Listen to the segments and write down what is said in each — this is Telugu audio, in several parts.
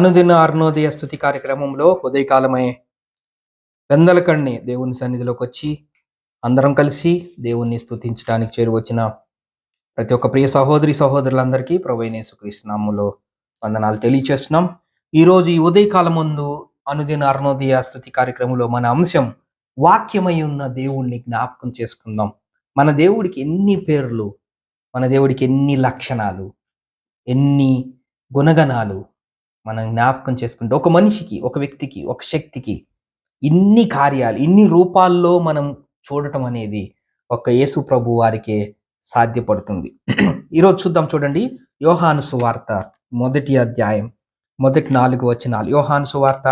అనుదిన అరుణోదయ స్థుతి కార్యక్రమంలో ఉదయకాలమే వెందలకణ్ణి దేవుని సన్నిధిలోకి వచ్చి అందరం కలిసి దేవుణ్ణి స్థుతించడానికి చేరువచ్చిన ప్రతి ఒక్క ప్రియ సహోదరి సహోదరులందరికీ ప్రభైనేసుక్రీస్తునాములో వందనాలు తెలియచేస్తున్నాం. ఈరోజు ఈ ఉదయకాలం ముందు అనుదిన అరుణోదయ స్థుతి కార్యక్రమంలో మన అంశం వాక్యమై ఉన్న దేవుణ్ణి జ్ఞాపకం చేసుకుందాం. మన దేవుడికి ఎన్ని పేర్లు మన దేవుడికి ఎన్ని లక్షణాలు ఎన్ని గుణగణాలు మనం జ్ఞాపకం చేసుకుంటే ఒక మనిషికి ఒక వ్యక్తికి ఒక శక్తికి ఇన్ని కార్యాలు ఇన్ని రూపాల్లో మనం చూడటం అనేది ఒక యేసు ప్రభు వారికే సాధ్యపడుతుంది. ఈరోజు చూద్దాం చూడండి యోహాను సువార్త మొదటి అధ్యాయం మొదటి నాలుగు వచనాలు. యోహాను సువార్త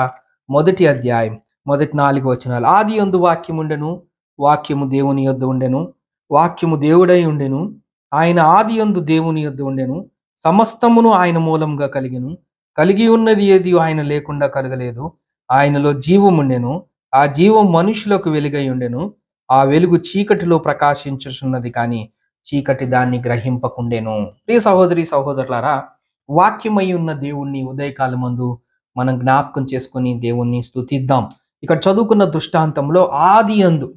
మొదటి అధ్యాయం మొదటి నాలుగు వచనాలు. ఆది ఎందు వాక్యం ఉండెను వాక్యము దేవుని యొద్ద ఉండెను వాక్యము దేవుడై ఉండెను ఆయన ఆది ఎందు దేవుని యొద్ద ఉండెను సమస్తమును ఆయన మూలంగా కలిగెను కలిగి ఉన్నది ఏది ఆయన లేకుండా కలగలేదు. ఆయనలో జీవముండెను ఆ జీవం మనుషులకు వెలుగై ఉండెను. ఆ వెలుగు చీకటిలో ప్రకాశించుచున్నది కానీ చీకటి దాన్ని గ్రహింపకుండెను. ప్రియ సహోదరి సహోదరులారా వాక్యమై ఉన్న దేవుణ్ణి ఉదయకాలం మందు మనం జ్ఞాపకం చేసుకొని దేవుణ్ణి స్తుతిద్దాం. ఇక్కడ చదువుకున్న దృష్టాంతంలో ఆది అందు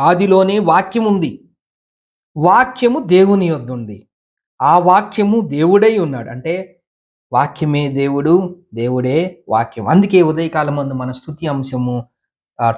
ఆదిలోనే వాక్యం ఉంది వాక్యము దేవుని యొద్ద ఉంది ఆ వాక్యము దేవుడై ఉన్నాడు. అంటే వాక్యమే దేవుడు దేవుడే వాక్యం. అందుకే ఉదయకాలం మందు మన స్థుతి అంశము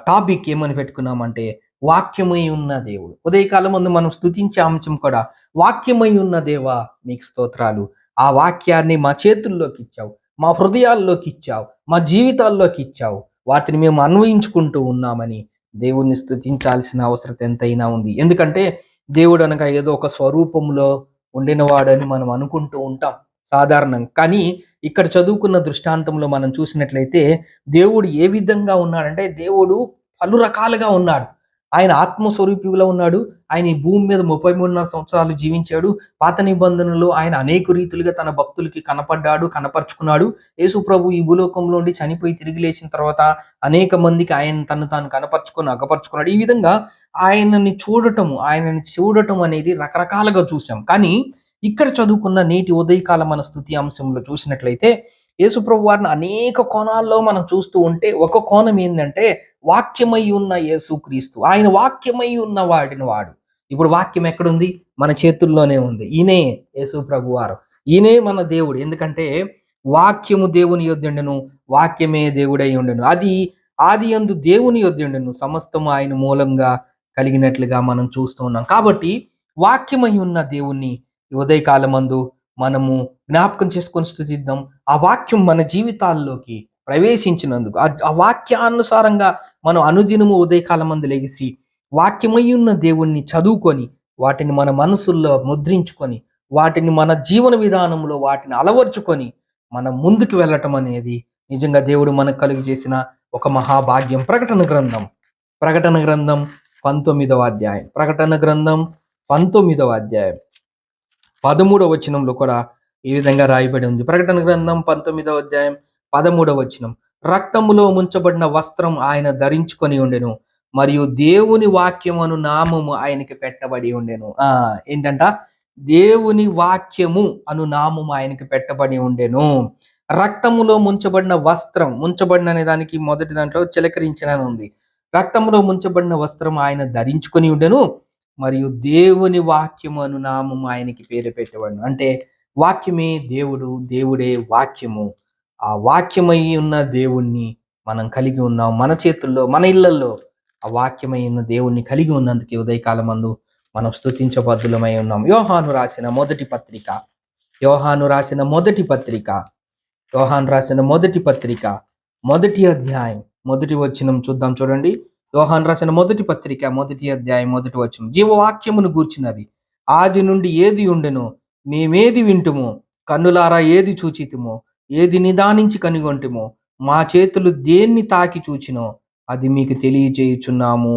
టాపిక్ ఏమని పెట్టుకున్నామంటే వాక్యమై ఉన్న దేవుడు. ఉదయకాలం ముందు మనం స్థుతించే అంశం కూడా వాక్యమై ఉన్న దేవా మీకు స్తోత్రాలు. ఆ వాక్యాన్ని మా చేతుల్లోకి ఇచ్చావు మా హృదయాల్లోకి ఇచ్చావు మా జీవితాల్లోకి ఇచ్చావు. వాటిని మేము అన్వయించుకుంటూ ఉన్నామని దేవుణ్ణి స్థుతించాల్సిన అవసరం ఎంతైనా ఉంది. ఎందుకంటే దేవుడు అనగా ఏదో ఒక స్వరూపంలో ఉండినవాడని మనం అనుకుంటూ ఉంటాం. సాధారణం. కానీ ఇక్కడ చదువుకున్న దృష్టాంతంలో మనం చూసినట్లయితే దేవుడు ఏ విధంగా ఉన్నాడంటే దేవుడు పలు రకాలుగా ఉన్నాడు. ఆయన ఆత్మస్వరూపిలో ఉన్నాడు. ఆయన ఈ భూమి మీద ముప్పై మూడున్నర సంవత్సరాలు జీవించాడు. పాత నిబంధనలు ఆయన అనేక రీతులుగా తన భక్తులకి కనపడ్డాడు కనపరుచుకున్నాడు. యేసు ప్రభు ఈ భూలోకంలో ఉండి చనిపోయి తిరిగి లేచిన తర్వాత అనేక మందికి ఆయన తను తాను కనపరుచుకొని అగపరుచుకున్నాడు. ఈ విధంగా ఆయనని చూడటము ఆయనని చూడటం అనేది రకరకాలుగా చూసాం కానీ ఇక్కడ చదువుకున్న నేటి ఉదయకాల మన స్థుతి అంశంలో చూసినట్లయితే యేసుప్రభు వారిని అనేక కోణాల్లో మనం చూస్తూ ఉంటే ఒక కోణం ఏంటంటే వాక్యమై ఉన్న యేసుక్రీస్తు ఆయన వాక్యమై ఉన్న వాడిని వాడు. ఇప్పుడు వాక్యం ఎక్కడుంది? మన చేతుల్లోనే ఉంది. ఈయనే యేసు ప్రభు వారు ఈయనే మన దేవుడు. ఎందుకంటే వాక్యము దేవుని యొద్దుండెను వాక్యమే దేవుడై ఉండెను. అది ఆది అందు దేవుని యొద్దుండెను. సమస్తము ఆయన మూలంగా కలిగినట్లుగా మనం చూస్తూ ఉన్నాం. కాబట్టి వాక్యమై ఉన్న దేవుణ్ణి ఉదయకాలమందు మనము జ్ఞాపకం చేసుకొని స్థుతిద్దాం. ఆ వాక్యం మన జీవితాల్లోకి ప్రవేశించినందుకు ఆ వాక్యానుసారంగా మనం అనుదినము ఉదయకాలం మందు లెగిసి వాక్యమై ఉన్న దేవుణ్ణి చదువుకొని వాటిని మన మనసుల్లో ముద్రించుకొని వాటిని మన జీవన విధానంలో వాటిని అలవర్చుకొని మనం ముందుకు వెళ్ళటం అనేది నిజంగా దేవుడు మనకు కలుగు చేసిన ఒక మహాభాగ్యం. ప్రకటన గ్రంథం ప్రకటన గ్రంథం పంతొమ్మిదవ అధ్యాయం ప్రకటన గ్రంథం పంతొమ్మిదవ అధ్యాయం. పదమూడవ వచనంలో కూడా ఈ విధంగా రాయబడి ఉంది. ప్రకటన గ్రంథం పంతొమ్మిదవ అధ్యాయం పదమూడవ వచనం. రక్తములో ముంచబడిన వస్త్రం ఆయన ధరించుకొని ఉండెను మరియు దేవుని వాక్యం అను నామము ఆయనకి పెట్టబడి ఉండెను. ఆ ఏంటంట? దేవుని వాక్యము అను నామము ఆయనకి పెట్టబడి ఉండెను. రక్తములో ముంచబడిన వస్త్రం ముంచబడిన అనే దానికి మొదటి దాంట్లో చిలకరించిన ఉంది. రక్తములో ముంచబడిన వస్త్రం ఆయన ధరించుకొని ఉండెను మరియు దేవుని వాక్యము అను నామము ఆయనకి పేరు పెట్టబడిన. అంటే వాక్యమే దేవుడు దేవుడే వాక్యము. ఆ వాక్యమై ఉన్న దేవుణ్ణి మనం కలిగి ఉన్నాం. మన చేతుల్లో మన ఇళ్ళలో ఆ వాక్యమై ఉన్న దేవుణ్ణి కలిగి ఉన్నందుకు ఉదయకాలం మందు మనం స్థుతించబద్దులమై ఉన్నాం. యోహాను రాసిన మొదటి పత్రిక యోహాను రాసిన మొదటి పత్రిక యోహాను రాసిన మొదటి పత్రిక మొదటి అధ్యాయం మొదటి వచ్చినం చూద్దాం చూడండి. యోహాన్ రాసిన మొదటి పత్రిక మొదటి అధ్యాయం మొదటి వచ్చిన జీవవాక్యమును గూర్చినది. ఆది నుండి ఏది ఉండెను? మేమేది వింటుము? కన్నులారా ఏది చూచితుమో? ఏది నిదానించి కనుగొంటుమో? మా చేతులు దేన్ని తాకి చూచినో అది మీకు తెలియజేయుచున్నాము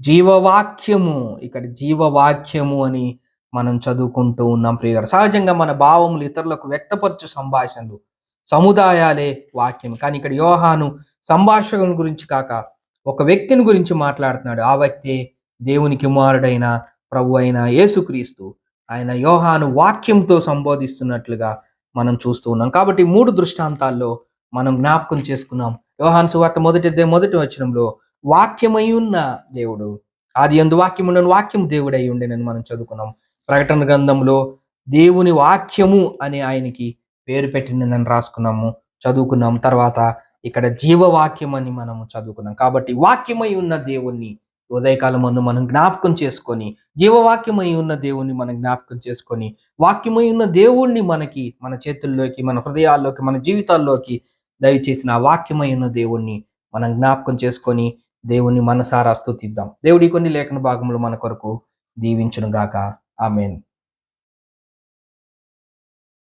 జీవవాక్యము. ఇక్కడ జీవవాక్యము అని మనం చదువుకుంటూ ఉన్నాం ప్రియ సహజంగా మన భావములు ఇతరులకు వ్యక్తపరచు సంభాషణలు సముదాయాలే వాక్యం కానీ ఇక్కడ యోహాను సంభాషణ గురించి కాక ఒక వ్యక్తిని గురించి మాట్లాడుతున్నాడు. ఆ వ్యక్తి దేవుని కుమారుడైన ప్రభు అయిన యేసుక్రీస్తు. ఆయన యోహాను వాక్యంతో సంబోధిస్తున్నట్లుగా మనం చూస్తూ ఉన్నాం. కాబట్టి మూడు దృష్టాంతాల్లో మనం జ్ఞాపకం చేసుకున్నాం. యోహాను సువార్త మొదటి మొదటి వచనంలో వాక్యమై ఉన్న దేవుడు ఆది ఎందు వాక్యం ఉండను వాక్యం దేవుడై ఉండేనని మనం చదువుకున్నాం. ప్రకటన గ్రంథంలో దేవుని వాక్యము అని ఆయనకి పేరు పెట్టిందని రాసుకున్నాము చదువుకున్నాం తర్వాత ఇక్కడ జీవవాక్యం అని మనము చదువుకున్నాం. కాబట్టి వాక్యమై ఉన్న దేవుణ్ణి ఉదయకాలం ముందు మనం జ్ఞాపకం చేసుకొని జీవవాక్యమై ఉన్న దేవుణ్ణి మనం జ్ఞాపకం చేసుకొని వాక్యమై ఉన్న దేవుణ్ణి మనకి మన చేతుల్లోకి మన హృదయాల్లోకి మన జీవితాల్లోకి దయచేసిన ఆ వాక్యమై ఉన్న దేవుణ్ణి మనం జ్ఞాపకం చేసుకొని దేవుణ్ణి మనసారా స్థుతిద్దాం. దేవుడి కొన్ని లేఖన భాగములు మన కొరకు దీవించును గాక ఆమెన్.